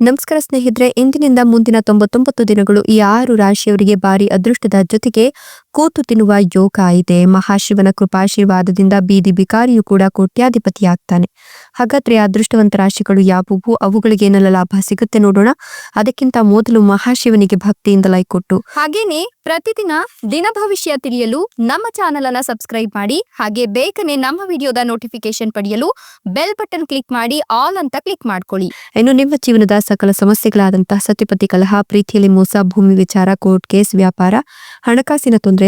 ನಮಸ್ಕಾರ ಸ್ನೇಹಿತರೆ ಇಂದಿನಿಂದ ಮುಂದಿನ ತೊಂಬತ್ತೊಂಬತ್ತು ದಿನಗಳು ಈ ಆರು ರಾಶಿಯವರಿಗೆ ಭಾರಿ ಅದೃಷ್ಟದ ಜೊತೆಗೆ ಕೂತು ತಿನ್ನುವ ಯೋಗ ಇದೆ. ಮಹಾಶಿವನ ಕೃಪಾಶೀರ್ವಾದದಿಂದ ಬೀದಿ ಬಿಕಾರಿಯು ಕೂಡ ಕೋಟ್ಯಾಧಿಪತಿಯಾಗ್ತಾನೆ. ಹಾಗಾದ್ರೆ ಅದೃಷ್ಟವಂತ ರಾಶಿಗಳು ಯಾವುವು? ಅವುಗಳಿಗೆ ಏನೆಲ್ಲ ಲಾಭ ಸಿಗುತ್ತೆ ನೋಡೋಣ. ಅದಕ್ಕಿಂತ ಮೊದಲು ಮಹಾಶಿವನಿಗೆ ಭಕ್ತಿಯಿಂದ ಲೈಕ್ ಕೊಟ್ಟು. ಹಾಗೇನೆ ಪ್ರತಿದಿನ ದಿನ ಭವಿಷ್ಯ ತಿಳಿಯಲು ನಮ್ಮ ಚಾನೆಲ್ ಅನ್ನ ಸಬ್ಸ್ಕ್ರೈಬ್ ಮಾಡಿ, ಹಾಗೆ ಬೇಗನೆ ನಮ್ಮ ವಿಡಿಯೋದ ನೋಟಿಫಿಕೇಶನ್ ಪಡೆಯಲು ಬೆಲ್ ಬಟನ್ ಕ್ಲಿಕ್ ಮಾಡಿ, ಆಲ್ ಅಂತ ಕ್ಲಿಕ್ ಮಾಡ್ಕೊಳ್ಳಿ. ಇನ್ನು ನಿಮ್ಮ ಜೀವನದ ಸಕಲ ಸಮಸ್ಯೆಗಳಾದಂತಹ ಸತ್ಯಪತಿ ಕಲಹ, ಪ್ರೀತಿಯಲ್ಲಿ ಮೋಸ, ಭೂಮಿ ವಿಚಾರ, ಕೋರ್ಟ್ ಕೇಸ್, ವ್ಯಾಪಾರ, ಹಣಕಾಸಿನ ತೊಂದರೆ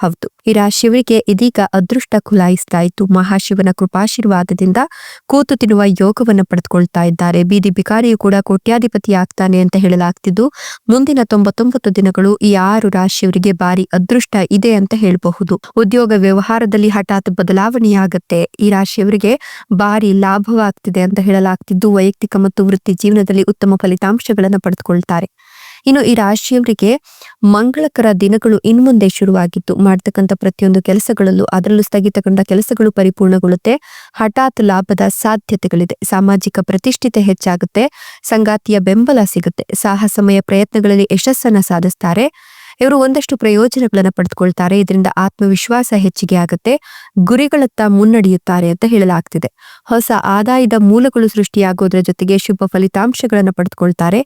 ಹೌದು. ಈ ರಾಶಿಯವರಿಗೆ ಇದೀಗ ಅದೃಷ್ಟ ಖುಲಾಯಿಸ್ತಾ ಇತ್ತು ಮಹಾಶಿವನ ಕೃಪಾಶೀರ್ವಾದದಿಂದ ಕೂತು ತಿನ್ನುವ ಯೋಗವನ್ನು ಪಡೆದುಕೊಳ್ತಾ ಇದ್ದಾರೆ. ಬೀದಿ ಬಿಕಾರಿಯು ಕೂಡ ಕೋಟ್ಯಾಧಿಪತಿ ಆಗ್ತಾನೆ ಅಂತ ಹೇಳಲಾಗ್ತಿದ್ದು, ಮುಂದಿನ ತೊಂಬತ್ತೊಂಬತ್ತು ದಿನಗಳು ಈ ಆರು ರಾಶಿಯವರಿಗೆ ಭಾರಿ ಅದೃಷ್ಟ ಇದೆ ಅಂತ ಹೇಳಬಹುದು. ಉದ್ಯೋಗ ವ್ಯವಹಾರದಲ್ಲಿ ಹಠಾತ್ ಬದಲಾವಣೆಯಾಗುತ್ತೆ. ಈ ರಾಶಿಯವರಿಗೆ ಭಾರಿ ಲಾಭವಾಗ್ತಿದೆ ಅಂತ ಹೇಳಲಾಗ್ತಿದ್ದು, ವೈಯಕ್ತಿಕ ಮತ್ತು ವೃತ್ತಿ ಜೀವನದಲ್ಲಿ ಉತ್ತಮ ಫಲಿತಾಂಶಗಳನ್ನು ಪಡೆದುಕೊಳ್ತಾರೆ. ಇನ್ನು ಈ ರಾಶಿಯವರಿಗೆ ಮಂಗಳಕರ ದಿನಗಳು ಇನ್ಮುಂದೆ ಶುರುವಾಗಿದ್ದು, ಮಾಡ್ತಕ್ಕಂಥ ಪ್ರತಿಯೊಂದು ಕೆಲಸಗಳಲ್ಲೂ ಅದರಲ್ಲೂ ಸ್ಥಗಿತಗೊಂಡ ಕೆಲಸಗಳು ಪರಿಪೂರ್ಣಗೊಳ್ಳುತ್ತೆ. ಹಠಾತ್ ಲಾಭದ ಸಾಧ್ಯತೆಗಳಿದೆ. ಸಾಮಾಜಿಕ ಪ್ರತಿಷ್ಠಿತೆ ಹೆಚ್ಚಾಗುತ್ತೆ. ಸಂಗಾತಿಯ ಬೆಂಬಲ ಸಿಗುತ್ತೆ. ಸಾಹಸಮಯ ಪ್ರಯತ್ನಗಳಲ್ಲಿ ಯಶಸ್ಸನ್ನ ಸಾಧಿಸ್ತಾರೆ. ಇವರು ಒಂದಷ್ಟು ಪ್ರಯೋಜನಗಳನ್ನು ಪಡೆದುಕೊಳ್ತಾರೆ. ಇದರಿಂದ ಆತ್ಮವಿಶ್ವಾಸ ಹೆಚ್ಚಿಗೆ ಆಗುತ್ತೆ. ಗುರಿಗಳತ್ತ ಮುನ್ನಡೆಯುತ್ತಾರೆ ಅಂತ ಹೇಳಲಾಗ್ತಿದೆ. ಹೊಸ ಆದಾಯದ ಮೂಲಗಳು ಸೃಷ್ಟಿಯಾಗೋದ್ರ ಜೊತೆಗೆ ಶುಭ ಫಲಿತಾಂಶಗಳನ್ನು ಪಡೆದುಕೊಳ್ತಾರೆ.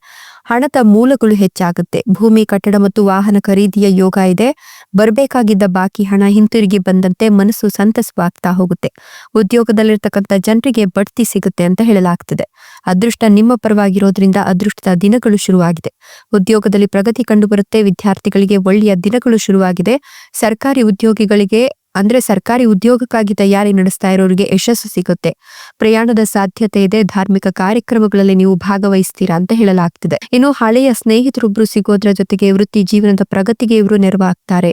ಹಣದ ಮೂಲಗಳು ಹೆಚ್ಚಾಗುತ್ತೆ. ಭೂಮಿ, ಕಟ್ಟಡ ಮತ್ತು ವಾಹನ ಖರೀದಿಯ ಯೋಗ ಇದೆ. ಬರಬೇಕಾಗಿದ್ದ ಬಾಕಿ ಹಣ ಹಿಂತಿರುಗಿ ಬಂದಂತೆ ಮನಸ್ಸು ಸಂತಸವಾಗ್ತಾ ಹೋಗುತ್ತೆ. ಉದ್ಯೋಗದಲ್ಲಿರ್ತಕ್ಕಂಥ ಜನರಿಗೆ ಬಡ್ತಿ ಸಿಗುತ್ತೆ ಅಂತ ಹೇಳಲಾಗ್ತದೆ. ಅದೃಷ್ಟ ನಿಮ್ಮ ಪರವಾಗಿರೋದ್ರಿಂದ ಅದೃಷ್ಟದ ದಿನಗಳು ಶುರುವಾಗಿದೆ. ಉದ್ಯೋಗದಲ್ಲಿ ಪ್ರಗತಿ ಕಂಡುಬರುತ್ತೆ. ವಿದ್ಯಾರ್ಥಿಗಳಿಗೆ ಒಳ್ಳೆಯ ದಿನಗಳು ಶುರುವಾಗಿದೆ. ಸರ್ಕಾರಿ ಉದ್ಯೋಗಿಗಳಿಗೆ ಅಂದ್ರೆ ಸರ್ಕಾರಿ ಉದ್ಯೋಗಕ್ಕಾಗಿ ತಯಾರಿ ನಡೆಸ್ತಾ ಇರೋರಿಗೆ ಯಶಸ್ಸು ಸಿಗುತ್ತೆ. ಪ್ರಯಾಣದ ಸಾಧ್ಯತೆ ಇದೆ, ಧಾರ್ಮಿಕ ಕಾರ್ಯಕ್ರಮಗಳಲ್ಲಿ ನೀವು ಭಾಗವಹಿಸ್ತೀರಾ ಅಂತ ಹೇಳಲಾಗ್ತಿದೆ. ಇನ್ನು ಹಳೆಯ ಸ್ನೇಹಿತರೊಬ್ರು ಸಿಗೋದ್ರ ಜೊತೆಗೆ ವೃತ್ತಿ ಜೀವನದ ಪ್ರಗತಿಗೆ ಇವರು ನೆರವಾಗ್ತಾರೆ.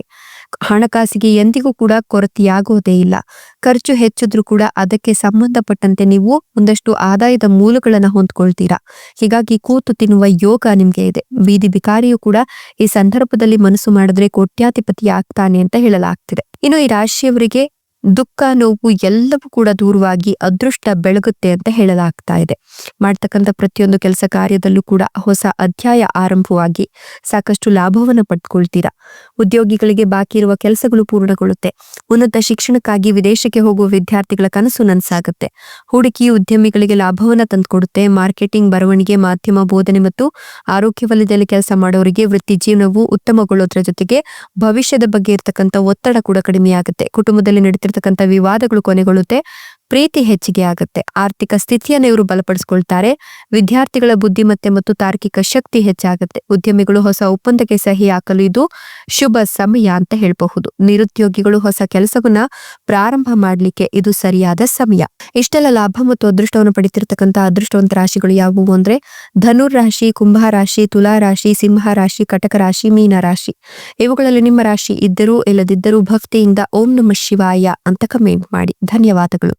ಹಣಕಾಸಿಗೆ ಎಂದಿಗೂ ಕೂಡ ಕೊರತೆಯಾಗುವುದೇ ಇಲ್ಲ. ಖರ್ಚು ಹೆಚ್ಚಿದ್ರೂ ಕೂಡ ಅದಕ್ಕೆ ಸಂಬಂಧಪಟ್ಟಂತೆ ನೀವು ಒಂದಷ್ಟು ಆದಾಯದ ಮೂಲಗಳನ್ನ ಹೊಂದ್ಕೊಳ್ತೀರಾ. ಹೀಗಾಗಿ ಕೂತು ತಿನ್ನುವ ಯೋಗ ನಿಮ್ಗೆ ಇದೆ. ಬೀದಿ ಬಿಕಾರಿಯು ಕೂಡ ಈ ಸಂದರ್ಭದಲ್ಲಿ ಮನಸ್ಸು ಮಾಡಿದ್ರೆ ಕೋಟ್ಯಾಧಿಪತಿ ಆಗ್ತಾನೆ ಅಂತ ಹೇಳಲಾಗ್ತಿದೆ. ಇನ್ನು ಈ ರಾಶಿಯವರಿಗೆ ದುಃಖ, ನೋವು ಎಲ್ಲವೂ ಕೂಡ ದೂರವಾಗಿ ಅದೃಷ್ಟ ಬೆಳಗುತ್ತೆ ಅಂತ ಹೇಳಲಾಗ್ತಾ ಇದೆ. ಮಾಡ್ತಕ್ಕಂಥ ಪ್ರತಿಯೊಂದು ಕೆಲಸ ಕಾರ್ಯದಲ್ಲೂ ಕೂಡ ಹೊಸ ಅಧ್ಯಾಯ ಆರಂಭವಾಗಿ ಸಾಕಷ್ಟು ಲಾಭವನ್ನು ಪಡ್ಕೊಳ್ತೀರಾ? ಉದ್ಯೋಗಿಗಳಿಗೆ ಬಾಕಿ ಇರುವ ಕೆಲಸಗಳು ಪೂರ್ಣಗೊಳ್ಳುತ್ತೆ. ಉನ್ನತ ಶಿಕ್ಷಣಕ್ಕಾಗಿ ವಿದೇಶಕ್ಕೆ ಹೋಗುವ ವಿದ್ಯಾರ್ಥಿಗಳ ಕನಸು ನನಸಾಗುತ್ತೆ. ಹೂಡಿಕೆ ಉದ್ಯಮಿಗಳಿಗೆ ಲಾಭವನ್ನ ತಂದುಕೊಡುತ್ತೆ. ಮಾರ್ಕೆಟಿಂಗ್ ಬರವಣಿಗೆ, ಮಾಧ್ಯಮ ಬೋಧನೆ ಮತ್ತು ಆರೋಗ್ಯ ವಲಯದಲ್ಲಿ ಕೆಲಸ ಮಾಡೋರಿಗೆ ವೃತ್ತಿ ಜೀವನವು ಉತ್ತಮಗೊಳ್ಳೋದ್ರ ಜೊತೆಗೆ ಭವಿಷ್ಯದ ಬಗ್ಗೆ ಇರ್ತಕ್ಕಂಥ ಒತ್ತಡ ಕೂಡ ಕಡಿಮೆಯಾಗುತ್ತೆ. ಕುಟುಂಬದಲ್ಲಿ ನಡೀತಿರ್ತಕ್ಕಂಥ ವಿವಾದಗಳು ಕೊನೆಗೊಳ್ಳುತ್ತೆ. ಪ್ರೀತಿ ಹೆಚ್ಚಿಗೆ ಆಗುತ್ತೆ. ಆರ್ಥಿಕ ಸ್ಥಿತಿಯನ್ನು ಇವರು ಬಲಪಡಿಸ್ಕೊಳ್ತಾರೆ. ವಿದ್ಯಾರ್ಥಿಗಳ ಬುದ್ಧಿಮತ್ತೆ ಮತ್ತು ತಾರ್ಕಿಕ ಶಕ್ತಿ ಹೆಚ್ಚಾಗುತ್ತೆ. ಉದ್ಯಮಿಗಳು ಹೊಸ ಒಪ್ಪಂದಕ್ಕೆ ಸಹಿ ಹಾಕಲು ಇದು ಶುಭ ಸಮಯ ಅಂತ ಹೇಳಬಹುದು. ನಿರುದ್ಯೋಗಿಗಳು ಹೊಸ ಕೆಲಸವನ್ನ ಪ್ರಾರಂಭ ಮಾಡಲಿಕ್ಕೆ ಇದು ಸರಿಯಾದ ಸಮಯ. ಇಷ್ಟೆಲ್ಲ ಲಾಭ ಮತ್ತು ಅದೃಷ್ಟವನ್ನು ಪಡಿತಿರ್ತಕ್ಕಂಥ ಅದೃಷ್ಟವಂತ ರಾಶಿಗಳು ಯಾವುವು ಅಂದ್ರೆ ಧನುರ್ ರಾಶಿ, ಕುಂಭ ರಾಶಿ, ತುಲಾ ರಾಶಿ, ಸಿಂಹ ರಾಶಿ, ಕಟಕ ರಾಶಿ, ಮೀನ ರಾಶಿ. ಇವುಗಳಲ್ಲಿ ನಿಮ್ಮ ರಾಶಿ ಇದ್ದರೂ ಇಲ್ಲದಿದ್ದರೂ ಭಕ್ತಿಯಿಂದ ಓಂ ನಮ ಶಿವಾಯ ಅಂತ ಕಮೆಂಟ್ ಮಾಡಿ. ಧನ್ಯವಾದಗಳು.